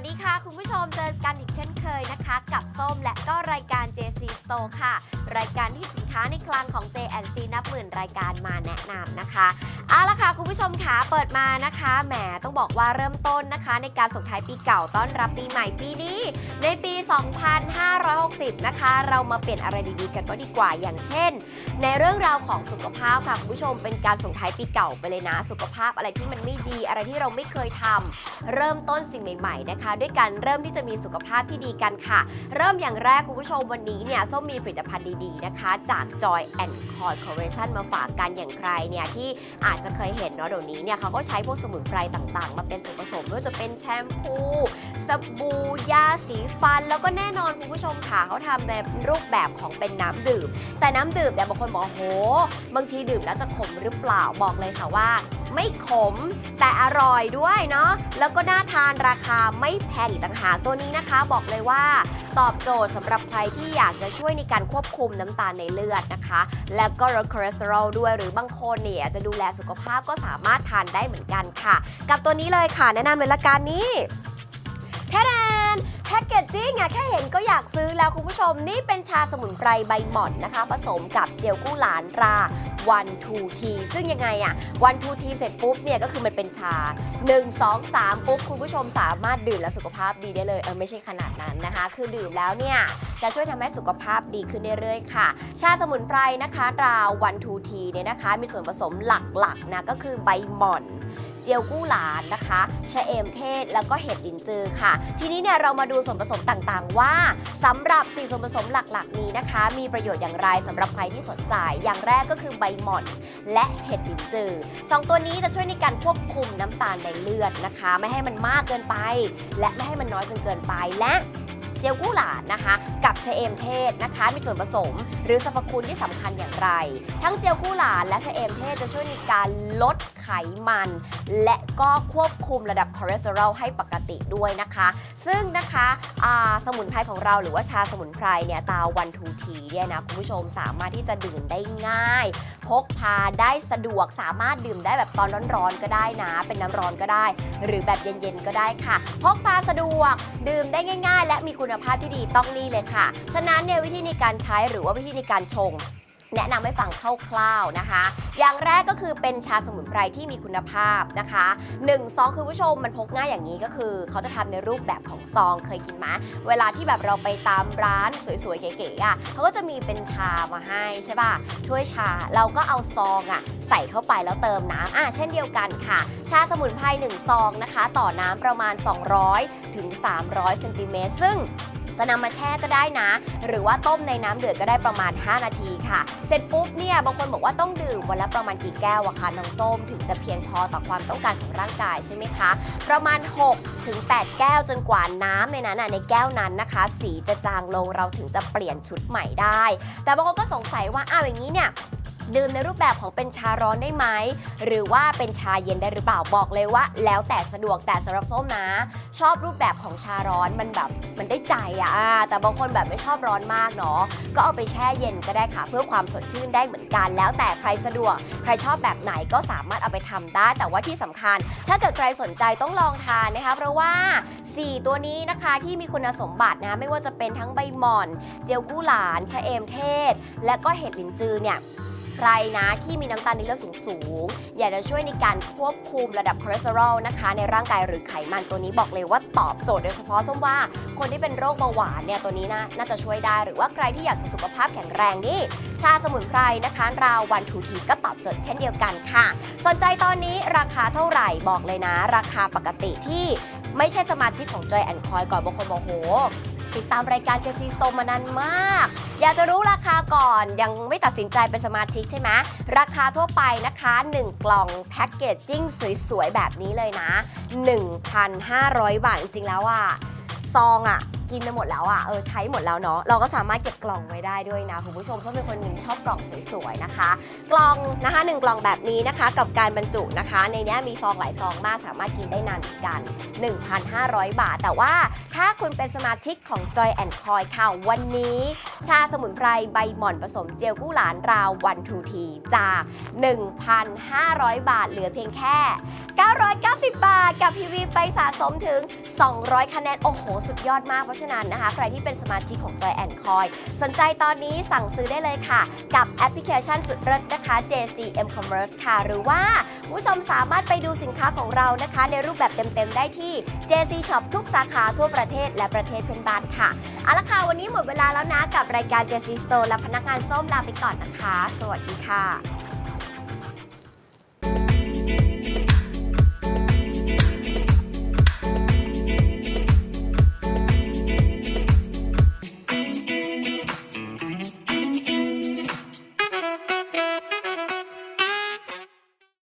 สวัสดีค่ะ คุณผู้ชมเจอกันอีกเช่นเคยนะคะ กับส้มและก็รายการ JC Store ค่ะ รายการที่สินค้าในคลังของ J&C นับหมื่นรายการมาแนะนำนะคะเอาละค่ะ คุณผู้ชมค่ะเปิดมานะคะแหมต้องบอกว่าเริ่มต้นนะคะ ในการส่งท้ายปีเก่าต้อนรับปีใหม่ปีนี้ ในปี 2560 นะคะ เรามาเปลี่ยนอะไรดีๆ กันก็ดีกว่าอย่างเช่น ในเรื่องราวของสุขภาพค่ะ คุณผู้ชมเป็นการส่งท้ายปีเก่าไปเลยนะ สุขภาพอะไรที่มันไม่ดีอะไรที่เราไม่เคยทำเริ่มต้นสิ่งใหม่ ๆ นะคะด้วยการเริ่มที่จะมีสุขภาพที่ดีกันค่ะ เริ่มอย่างแรกคุณผู้ชมวันนี้เนี่ยส้มมีผลิตภัณฑ์ดีๆนะคะ จาก Joy and Cord Corporation มาฝากกันอย่างใครเนี่ยที่อาจจะเคยเห็นเนาะเดี๋ยวนี้เนี่ยเขาก็ใช้พวกสมุนไพรต่างๆ มาเป็นส่วนผสมไม่ว่าจะเป็นแชมพูสบู่ยาสีฟัน แล้วก็แน่นอนคุณผู้ชมค่ะเขาทำในรูปแบบของเป็นน้ำดื่ม แต่น้ำดื่มเนี่ยบางคนบอกโหบางทีดื่มแล้วจะขมหรือเปล่าบอกเลยค่ะว่าไม่ขมแต่อร่อยด้วยเนาะแล้วก็น่าทานราคาไม่แพงอีกต่างหากตัวนี้นะคะ บอกเลยว่า ตอบโจทย์สำหรับใครที่อยากจะช่วยในการควบคุมน้ำตาลในเลือดนะคะ แล้วก็ลดคอเลสเตอรอลด้วยหรือบางคนเนี่ยจะดูแลสุขภาพก็สามารถทานได้เหมือนกันค่ะ กับตัวนี้เลยค่ะ แนะนำเลยละกันนี้แค่แนน พ็กเกจจิ้งอะแค่เห็นก็อยากซื้อแล้วคุณผู้ชมนี่เป็นชาสมุนไพรใบหม่อนนะคะ ผสมกับเจียวกู้หลานราวันทูทีซึ่งยังไงอะวันทูทีเสร็จปุ๊บเนี่ยก็คือมันเป็นชา 1 2 3 ปุ๊บ คุณผู้ชมสามารถดื่มแล้วสุขภาพดีได้เลย เออไม่ใช่ขนาดนั้นนะคะ คือดื่มแล้วเนี่ย จะช่วยทำให้สุขภาพดีขึ้นเรื่อยๆค่ะ ชาสมุนไพรนะคะราวันทูทีเนี่ยนะคะ มีส่วนผสมหลักๆนะก็คือใบหม่อน เจียวกู้หลานนะคะชะเอมเทศ แล้วก็เห็ดลินจือค่ะ ทีนี้เนี่ยเรามาดูส่วนผสมต่างๆ ว่าสำหรับสี่ส่วนผสมหลักๆ นี้นะคะ มีประโยชน์อย่างไรสำหรับใครที่สนใจ อย่างแรกก็คือใบหม่อนและเห็ดลินจือสองตัวนี้จะช่วยในการควบคุมน้ำตาลในเลือดนะคะ ไม่ให้มันมากเกินไป และไม่ให้มันน้อยจนเกินไปและเจียวกู้หลานนะคะ กับชะเอมเทศนะคะ มีส่วนผสม รือสรรพคุณที่สำคัญอย่างไร ทั้งเจียวกู้หลานและชะเอมเทศจะช่วยในการลดไขมัน และก็ควบคุมระดับคอเลสเตอรอลให้ปกติด้วยนะคะ ซึ่งนะคะสมุนไพรของเราหรือว่าชาสมุนไพรเนี่ยตาวันทูทีเนี่ยนะคุณผู้ชมสามารถที่จะดื่มได้ง่าย พกพาได้สะดวกสามารถดื่มได้แบบตอนร้อนๆก็ได้นะ เป็นน้ำร้อนก็ได้ หรือแบบเย็นๆก็ได้ค่ะ พกพาสะดวกดื่มได้ง่าย ๆ และมีคุณภาพที่ดีต้องนี่เลยค่ะฉะนั้นเนี่ยวิธีในการใช้หรือว่าวิธีในการชง แนะนำให้ฟังคร่าวๆนะคะ อย่างแรกก็คือเป็นชาสมุนไพรที่มีคุณภาพนะคะ1ซองคือผู้ชมมันพกง่ายอย่างนี้ก็คือ เขาจะทำในรูปแบบของซองเคยกินไหมเวลาที่แบบเราไปตามร้านสวยๆเก๋ๆอะเขาก็จะมีเป็นชามาให้ใช่ป่ะถ้วยชาเราก็เอาซองอะใส่เข้าไปแล้วเติมน้ำอะเช่นเดียวกันค่ะ ชาสมุนไพร1ซองนะคะ ต่อน้ำประมาณ 200 ถึง 300เซนติเมตรซึ่ง จะนำมาแช่ก็ได้นะ หรือว่าต้มในน้ำเดือดก็ได้ประมาณ 5 นาทีค่ะ เสร็จปุ๊บเนี่ยบางคนบอกว่าต้องดื่มวันละประมาณกี่แก้วอะคะน้องส้มถึงจะเพียงพอต่อความต้องการของร่างกายใช่ไหมคะ ประมาณ 6 ถึง 8 แก้วจนกว่าน้ำในนั้นน่ะในแก้วนั้นนะคะ สีจะจางลงเราถึงจะเปลี่ยนชุดใหม่ได้ แต่บางคนก็สงสัยว่าอ้าวอย่างนี้เนี่ย ดื่มในรูปแบบของเป็นชาร้อนได้ไหม หรือว่าเป็นชาเย็นได้หรือเปล่าบอกเลยว่า แล้วแต่สะดวกแต่สำหรับส้มนะ ชอบรูปแบบของชาร้อนมันแบบมันได้ใจอะอะแต่บางคนแบบไม่ชอบร้อนมากเนาะก็เอาไปแช่เย็นก็ได้ค่ะ เพื่อความสดชื่นได้เหมือนกัน แล้วแต่ใครสะดวก ใครชอบแบบไหนก็สามารถเอาไปทำได้ แต่ว่าที่สำคัญ ถ้าเกิดใครสนใจต้องลองทานนะคะ เพราะว่า 4 ตัวนี้นะคะที่มีคุณสมบัตินะ ไม่ว่าจะเป็นทั้งใบหม่อน เจียวกู้หลานชะเอมเทศ และก็เห็ดหลินจือเนี่ย รนะที่มีน้ำตาลในเลือดสูงๆ อยากจะช่วยในการควบคุมระดับคอเลสเตอรอลนะคะ ในร่างกายหรือไขมันตัวนี้บอกเลยว่าตอบโจทย์โดยเฉพาะส้มว่าคนที่เป็นโรคเบาหวานเนี่ยตัวนี้นะน่าจะช่วยได้ หรือว่าใครที่อยากสุขภาพแข็งแรงนี่ชาสมุนไพรนะคะราววันทูทีก็ตอบโจทย์เช่นเดียวกันค่ะ สนใจตอนนี้ราคาเท่าไหร่บอกเลยนะ ราคาปกติที่ไม่ใช่สมาชิกของ Joy and Coy ก่อนบางคนบอกโห ติดตามรายการเจซีโซมานานมาก อยากจะรู้ราคาก่อนยังไม่ตัดสินใจเป็นสมาชิกใช่ไหมราคาทั่วไปนะคะ 1 กล่องแพ็กเกจจิ้งสวยๆ แบบนี้เลยนะ 1,500 บาทจริงๆแล้วอะซองอะ กินไปหมดแล้วอะเออใช้หมดแล้วเนาะเราก็สามารถเก็บกล่องไว้ได้ด้วยนะคุณผู้ชมเพราะเป็นคนหนึ่งชอบกล่องสวยๆนะคะ กล่องนะคะหนึ่งกล่องแบบนี้นะคะ กับการบรรจุนะคะ ในนี้มีซองหลายซองมากสามารถกินได้นานเหมือนกัน 1,500 บาท แต่ว่าถ้าคุณเป็นสมาชิกของ Joy and Coy ค่ะวันนี้ ชาสมุนไพรใบหม่อนผสมเจลกู้หลานราววันทูทีจาก 1,500 บาทเหลือเพียงแค่ 990 บาท กับกับพีวีไปสะสมถึง 200 คะแนน โอ้โห สุดยอดมากเพราะฉะนั้นนะคะ ใครที่เป็นสมาชิกของ Joy and Coin สนใจตอนนี้สั่งซื้อได้เลยค่ะ กับแอปพลิเคชันสุดเลิศนะคะ JCM Commerce ค่ะ หรือว่าคุณผู้ชมสามารถไปดูสินค้าของเรานะคะ ในรูปแบบเต็มๆ ได้ที่ JC Shop ทุกสาขาทั่วประเทศและประเทศเพื่อนบ้านค่ะเอาละค่ะ วันนี้หมดเวลาแล้วนะ กับรายการ JC Store และพนักงานส้มลาไปก่อนนะคะ สวัสดีค่ะ